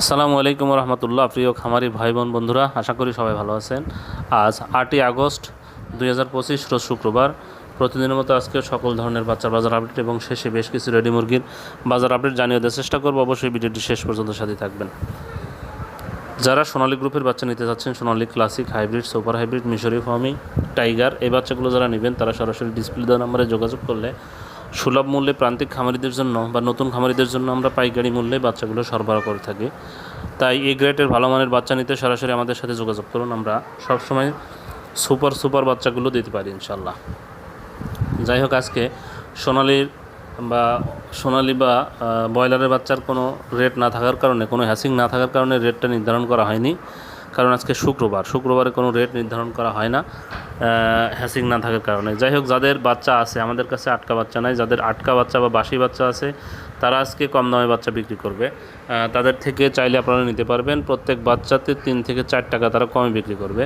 আসসালামু আলাইকুম রহমতুল্লাহ, প্রিয় খামারি ভাই বোন বন্ধুরা, আশা করি সবাই ভালো আছেন। আজ আটই আগস্ট দুই হাজার পঁচিশ, রোজ শুক্রবার। প্রতিদিনের মতো আজকে সকল ধরনের বাচ্চার বাজার আপডেট এবং শেষে বেশ কিছু রেডি মুরগির বাজার আপডেট জানিয়ে দেওয়ার চেষ্টা করব। অবশ্যই ভিডিওটি শেষ পর্যন্ত সাথে থাকবেন। যারা সোনালী গ্রুপের বাচ্চা নিতে চাচ্ছেন Sonali classic hybrid, super hybrid Mishri Fermi, tiger, এই বাচ্চাগুলো যারা নেবেন, তারা সরাসরি ডিসপ্লে দেওয়া নাম্বারে যোগাযোগ করলে সুলভ মূল্যে প্রান্তিক খামারিদের জন্য বা নতুন খামারিদের জন্য আমরা পাইকারি মূল্যে বাচ্চাগুলো সরবরাহ করে থাকি। তাই এই গ্রেটের ভালো মানের বাচ্চা নিতে সরাসরি আমাদের সাথে যোগাযোগ করুন। আমরা সবসময় সুপার সুপার বাচ্চাগুলো দিতে পারি ইনশাল্লাহ যাই হোক, আজকে সোনালির বা সোনালি বা ব্রয়লারের বাচ্চার কোনো রেট না থাকার কারণে, কোনো হ্যাসিং না থাকার কারণে রেটটা নির্ধারণ করা হয়নি। কারণ আজকে শুক্রবার। শুক্রবারে কোনো রেট নির্ধারণ করা হয় না হ্যাসিং না থাকার কারণে। যাই হোক, যাদের বাচ্চা আছে, আমাদের কাছে আটকা বাচ্চা নাই। যাদের আটকা বাচ্চা বা বাসি বাচ্চা আছে, তারা আজকে কম দামে বাচ্চা বিক্রি করবে। তাদের থেকে চাইলে আপনারা নিতে পারবেন। প্রত্যেক বাচ্চাতে তিন থেকে চার টাকা তারা কমে বিক্রি করবে।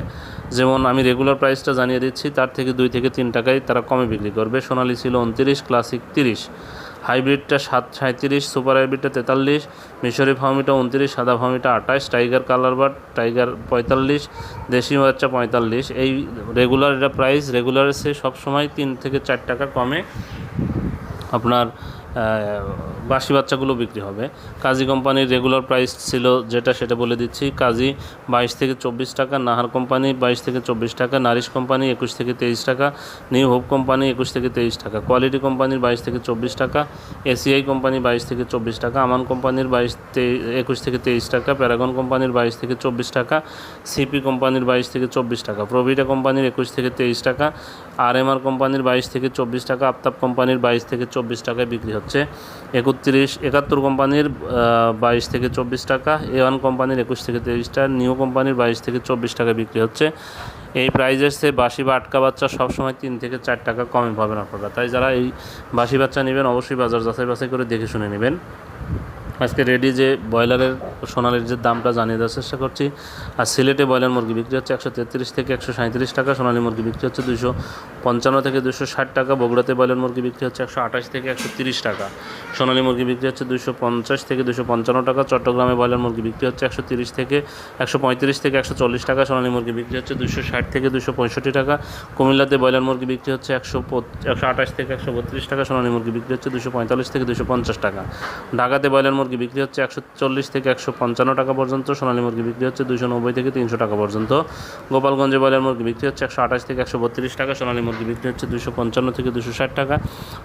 যেমন আমি রেগুলার প্রাইসটা জানিয়ে দিচ্ছি, তার থেকে দুই থেকে তিন টাকায় তারা কমে বিক্রি করবে। সোনালি ছিল উনত্রিশ ক্লাসিক তিরিশ। হাইব্রিডটা সাত সাঁত্রিশ সুপার হাইব্রিডটা তেতাল্লিশ, মিশরি ফার্মিটা উনত্রিশ, সাদা ফার্মিটা আঠাশ, টাইগার কালার বাট টাইগার পঁয়তাল্লিশ, দেশি বাচ্চা পঁয়তাল্লিশ। এই রেগুলার এটা প্রাইস, রেগুলার সে সবসময় তিন থেকে চার টাকা কমে। আপনার বাসি বাচ্চাগুলো বিক্রি হবে। কাজী কোম্পানির রেগুলার প্রাইস ছিল যেটা সেটা বলে দিচ্ছি। কাজী বাইশ থেকে চব্বিশ টাকা, নাহার কোম্পানি বাইশ থেকে চব্বিশ টাকা, নারিশ কোম্পানি একুশ থেকে তেইশ টাকা, নিউ হোপ কোম্পানি একুশ থেকে তেইশ টাকা, কোয়ালিটি কোম্পানির বাইশ থেকে চব্বিশ টাকা, এসিআই কোম্পানি বাইশ থেকে চব্বিশ টাকা, আমান কোম্পানির বাইশ একুশ থেকে তেইশ টাকা, প্যারাগন কোম্পানির বাইশ থেকে চব্বিশ টাকা, সিপি কোম্পানির বাইশ থেকে চব্বিশ টাকা প্রভিটা কোম্পানির একুশ থেকে তেইশ টাকা, আর এম আর কোম্পানির বাইশ থেকে চব্বিশ টাকা, আফতাব কোম্পানির বাইশ থেকে চব্বিশ টাকায় বিক্রি হচ্ছে একত্রিশ, একাত্তর কোম্পানির বাইশ থেকে চব্বিশ টাকা, এ ওয়ান কোম্পানির একুশ থেকে তেইশ টাকা, নিউ কোম্পানির বাইশ থেকে চব্বিশ টাকা বিক্রি হচ্ছে। এই প্রাইজের সে বাসি বা আটকা বাচ্চা সবসময় তিন থেকে চার টাকা কমে পাবেন আপনারা। তাই যারা এই বাসি বাচ্চা নেবেন, অবশ্যই বাজার যাচাই বাছাই করে দেখে শুনে নেবেন। আজকে রেডি যে ব্রয়লারের সোনালির যে দামটা জানিয়ে দেওয়ার চেষ্টা করছি, আর সিলেটে ব্রয়লার মুরগি বিক্রি হচ্ছে একশো তেত্রিশ থেকে একশো সাঁত্রিশ টাকা, সোনালী মুরগি বিক্রি হচ্ছে দুশো পঞ্চান্ন থেকে দুশো ষাট টাকা, বগুড়াতে ব্রয়লার মুরগি বিক্রি হচ্ছে একশো আঠাশ থেকে একশো তিরিশ টাকা, সোনালী মুরগি বিক্রি হচ্ছে দুশো পঞ্চাশ থেকে দুশো পঞ্চান্ন টাকা, চট্টগ্রামে ব্রয়লার মুরগি বিক্রি হচ্ছে একশো তিরিশ থেকে একশো পঁয়ত্রিশ থেকে একশো চল্লিশ টাকা, সোনালী মুরগি বিক্রি হচ্ছে দুশো ষাট থেকে দুশো পঁয়ষট্টি টাকা, কুমিল্লাতে ব্রয়লার মুরগি বিক্রি হচ্ছে একশো একশো আঠাশ থেকে একশো বত্রিশ টাকা, সোনালী মুরগি বিক্রি হচ্ছে দুশো পঁয়তাল্লিশ থেকে দুশো পঞ্চাশ টাকা, ঢাকাতে ব্রয়লার মুরগি বিক্রি হচ্ছে একশো চল্লিশ থেকে একশো পঞ্চান্ন টাকা পর্যন্ত, সোনালী মুরগি বিক্রি হচ্ছে দুশো নব্বই থেকে তিনশো টাকা পর্যন্ত। গোপালগঞ্জে ব্রয়লার মুরগি বিক্রি হচ্ছে একশো আঠাশ থেকে একশো বত্রিশ টাকা, সোনালী মুরগি বিক্রি হচ্ছে দুশো পঞ্চান্ন থেকে দুশো ষাট টাকা।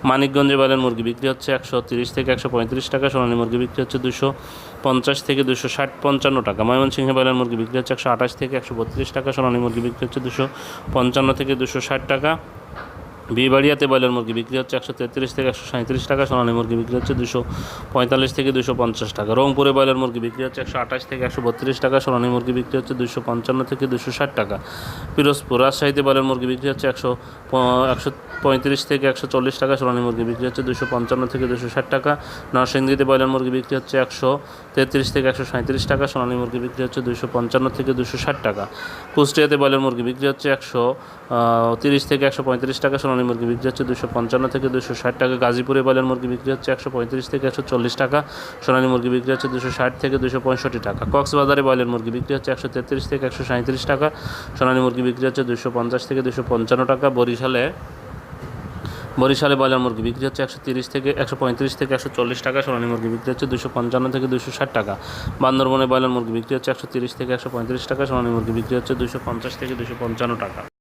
মানিকগঞ্জে ব্রয়লার মুরগি বিক্রি হচ্ছে একশো তিরিশ থেকে একশো পঁয়ত্রিশ টাকা, সোনালী মুরগি বিক্রি হচ্ছে দুশো পঞ্চাশ থেকে দুশো ষাট পঞ্চান্ন টাকা। ময়মনসিংহে ব্রয়লার মুরগি বিক্রি হচ্ছে একশো আঠাশ থেকে একশো বত্রিশ টাকা, সোনালী মুরগি বিক্রি হচ্ছে দুশো পঞ্চান্ন থেকে দুশো ষাট টাকা। বিবাড়িয়াতে ব্রয়লার মুরগি বিক্রি হচ্ছে একশো তেত্রিশ থেকে একশো সাঁত্রিশ টাকা, সোনালী মুরগি বিক্রি হচ্ছে দুশো পঁয়তাল্লিশ থেকে দুশো পঞ্চাশ টাকা। রংপুরে ব্রয়লার মুরগি বিক্রি হচ্ছে একশো আঠাশ থেকে একশো বত্রিশ টাকা, সোনালী মুরগি বিক্রি হচ্ছে দুশো পঞ্চান্ন থেকে দুশো ষাট টাকা। পিরোজপুর রাজশাহীতে ব্রয়লার মুরগি বিক্রি হচ্ছে একশো একশো পঁয়ত্রিশ থেকে একশো চল্লিশ টাকা, সোনালী মুরগি বিক্রি হচ্ছে দুশো পঞ্চান্ন থেকে দুশো ষাট টাকা। নরসিংদীতে ব্রয়লার মুরগি বিক্রি হচ্ছে একশো তেত্রিশ থেকে একশো সাঁত্রিশ টাকা, সোনালী মুরগি বিক্রি হচ্ছে দুশো পঞ্চান্ন থেকে দুশো ষাট টাকা। কুষ্টিয়াতে ব্রয়লার মুরগি বিক্রি হচ্ছে একশো তিরিশ থেকে একশো পঁয়ত্রিশ টাকা, সোনালী মুরগি বিক্রি হচ্ছে দুশো পঞ্চান্ন থেকে দুশো ষাট টাকা। গাজীপুরে ব্রয়লার মুরগি বিক্রি হচ্ছে একশো পঁয়ত্রিশ থেকে একশো চল্লিশ টাকা। সোনালী মুরগি বিক্রি হচ্ছে দুশো ষাট থেকে দুশো পঁয়ষট্টি টাকা। কক্সবাজারে ব্রয়লার মুরগি বিক্রি হচ্ছে একশো তেত্রিশ থেকে একশো সাঁত্রিশ টাকা। সোনালী মুরগি বিক্রি হচ্ছে দুশো পঞ্চাশ থেকে দুশো পঞ্চান্ন টাকা। বরিশালে বরিশালে ব্রয়লার মুরগি বিক্রি হচ্ছে একশো তিরিশ থেকে একশো পঁয়ত্রিশ থেকে একশো চল্লিশ টাকা। সোনালী মুরগি বিক্রি হচ্ছে দুশো পঞ্চান্ন থেকে দুশো ষাট টাকা। বান্দরবনে ব্রয়লার মুরগি বিক্রি হচ্ছে একশো তিরিশ থেকে একশো পঁয়ত্রিশ টাকা। সোনালী মুরগি বিক্রি হচ্ছে দুশো পঞ্চাশ থেকে দুশো পঞ্চান্ন টাকা।